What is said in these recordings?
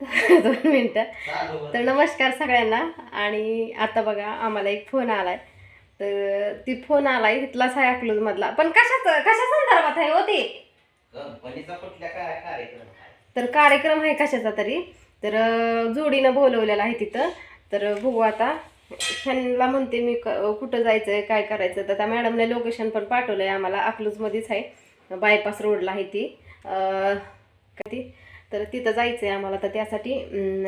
दोन मिनटं. तर नमस्कार सगळ्यांना. आणि आता बघा आम्हाला एक फोन आलाय. तर ती फोन आलाय इथलाच आहे अकलूज मधला पण कशाच कशा संदर्भात आहे कार्यक्रम आहे? तर कार्यक्रम आहे कशाचा तरी. तर जोडीनं बोलवलेला आहे तिथं. तर बघू आता. ह्यांना म्हणते मी कुठं जायचं आहे काय करायचं तर त्या मॅडमने लोकेशन पण पाठवलं आहे आम्हाला. अकलूजमध्येच आहे. बायपास रोडला आहे ती. काय ती? तर तिथं जायचं आहे आम्हाला. तर त्यासाठी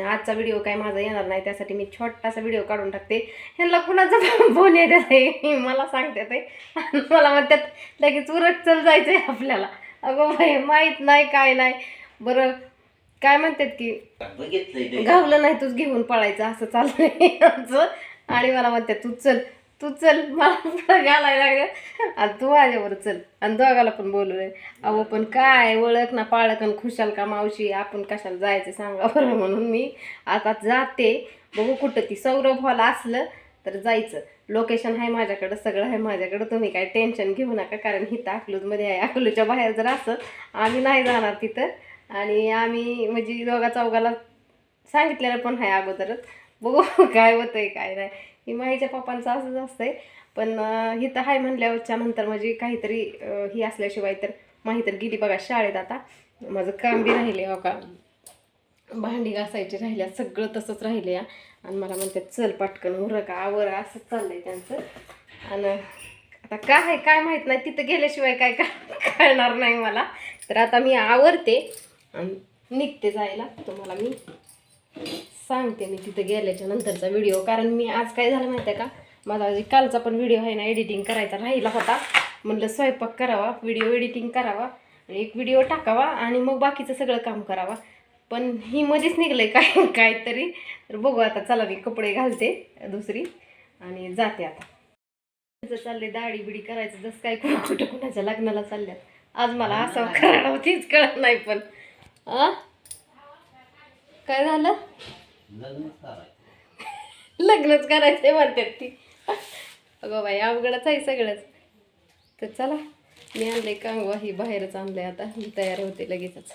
आजचा व्हिडिओ काय माझा येणार नाही. त्यासाठी मी छोटासा व्हिडिओ काढून टाकते. ह्यांना कुणाचा फोन येत आहे मला सांगते ते. आणि मला म्हणतात लगेच उरट चल जायचं आहे आपल्याला. अगं बाई माहीत नाही काय नाही. बरं काय म्हणतात की. गावलं नाही तूच घेऊन पळायचं. असं चाललंय आमचं. आणि मला म्हणते तू चल. तू चल मला घालायला लागलं. आणि तू माझ्यावर चल. आणि दोघाला पण बोलू अहो पण काय ओळख ना पाळक आणि खुशाल का मावशी? आपण कशाला जायचं सांगा बरं म्हणून मी. आता जाते. बघू कुठं ती सौरभ हॉल असलं तर जायचं. लोकेशन आहे माझ्याकडं सगळं आहे माझ्याकडं. तुम्ही काय टेन्शन घेऊ नका कारण हिथं अकलूजमध्ये आहे. अकलूच्या बाहेर जर असं आम्ही नाही जाणार तिथं. आणि आम्ही म्हणजे दोघा चौघाला सांगितलेलं पण आहे अगोदरच. बघू काय होतं आहे काय नाही. ही माईच्या पप्पांचं असंच असतंय. पण अं, हिथं आहे म्हणल्यावरच्या नंतर म्हणजे काहीतरी ही असल्याशिवाय तर माही तर गेली बघा शाळेत आता. माझं काम बी राहिले हो का भांडी घासायची राहिल्या सगळं तसंच राहिले या आणि मला म्हणतात चल पटकन उर का आवर असंच चाललंय त्यांचं. आणि आता काय आहे काय माहीत नाही तिथं गेल्याशिवाय काय का- कळणार नाही मला. तर आता मी आवरते आणि निघते जायला. तुम्हाला मी सांगते मी तिथं गेल्याच्या नंतरचा व्हिडिओ कारण मी आज काय झालं माहिती आहे का? माझा जे कालचा पण व्हिडिओ आहे ना एडिटिंग करायचा राहिला होता. म्हणलं स्वयंपाक करावा व्हिडिओ एडिटिंग करावा आणि एक व्हिडिओ टाकावा आणि मग बाकीचं सगळं काम करावा. पण ही मध्येच निघलं काय काहीतरी. तर बघू आता चला मी कपडे घालते दुसरी आणि जाते आता. तुझं चालले दाढी बिडी करायचं जसं काय कुणा कुठं कुणाच्या लग्नाला चालल्यात. आज मला असं करायला होतीच कळत नाही पण. आ? काय झालं? लग्नच करायचं. करायचंय म्हणतात ती. अगं बाई अवघडच आहे सगळंच. तर चला मी आणलंय कांगवा ही बाहेरच आणले आता. मी तयार होते लगेचच.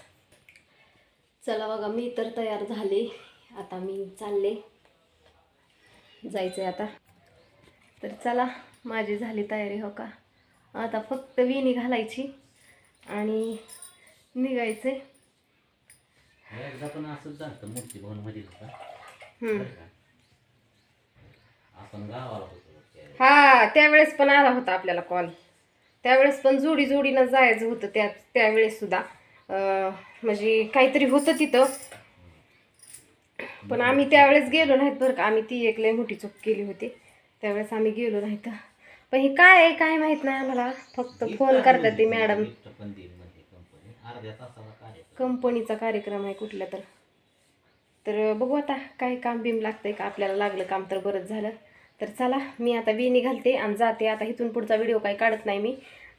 चला बघा मी तर तयार झाले. आता मी चालले. जायचंय आता. तर चला माझी झाली तयारी हो का? आता फक्त विणी घालायची आणि निघायचे एकदा पण असंच झालं मूर्ती भवनमध्ये होता. हम्म. आपण गावाला होतो हा त्यावेळेस पण आला होता आपल्याला कॉल त्यावेळेस पण जोडी जोडीनं जायचं होतं त्या त्यावेळेस सुद्धा. अं, म्हणजे काहीतरी होतं तिथं. पण आम्ही त्यावेळेस गेलो नाहीत बरं का. आम्ही ती एक लय मोठी चूक केली होती. त्यावेळेस आम्ही गेलो नाहीत. पण हे काय आहे काय माहीत नाही आम्हाला. फक्त फोन करतात ते मॅडम पण म्हणजे कंपनी अर्ध्या तासाला कार्यक्रम कंपनीचा कार्यक्रम आहे कुठला तर. तर बघू आता काय काम बिम लागतंय का आपल्याला लागलं काम तर बरंच झालं. तर चला मी आता वेणी घालते आणि जाते. आता इथून पुढचा व्हिडिओ काही काढत नाही मी.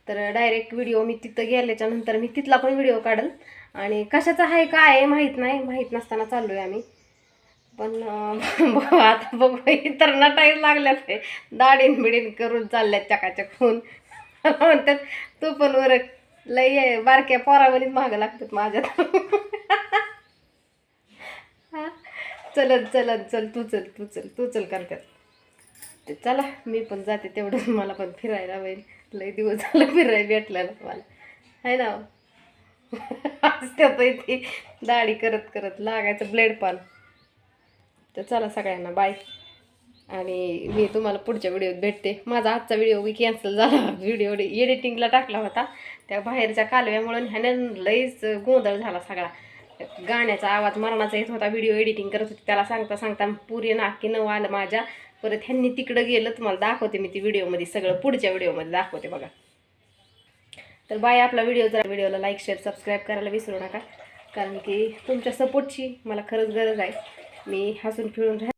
तर डायरेक्ट व्हिडिओ मी तिथं गेल्याच्यानंतर मी तिथला पण व्हिडिओ काढल. आणि कशाचा आहे काय आहे माहीत नाही. माहीत नसताना चाललो आहे आम्ही. पण आता बघू. इतर नटायला लागल्यात ते दाढीन बिडीन करून चालल्यात चकाचक होऊन. म्हणतात तू पण वर लय आहे, बारक्या पोरावणीच मागं लागतात माझ्यात चलत चलत चल तू चल तू चल तू चल करतात. ते चला मी पण जाते तेवढंच मला पण फिरायला होईल. लय दिवस झालं फिरायला भेटलं ना मला. आहे ना? असत्यात ती दाढी करत करत लागायचं ब्लेड पान तर चला सगळ्यांना बाय. आणि मी तुम्हाला पुढच्या व्हिडिओत भेटते. माझा आजचा व्हिडिओ मी कॅन्सल झाला. व्हिडिओ एडिटिंगला टाकला होता. त्या बाहेरच्या कालव्यामुळं ह्याने लईच गोंधळ झाला सगळा. गाण्याचा आवाज मरणाचा येत होता. व्हिडिओ एडिटिंग करत होती. त्याला सांगता सांगता पुरी नाकी न आलं माझ्या. परत ह्यांनी तिकडं गेलं. तुम्हाला दाखवते मी ती व्हिडिओमध्ये. सगळं पुढच्या व्हिडिओमध्ये दाखवते बघा. तर बाय आपला व्हिडिओ जरा व्हिडिओला लाईक शेअर सबस्क्राईब करायला विसरू नका. कारण की तुमच्या सपोर्टची मला खरंच गरज आहे. मी हसून खेळून राह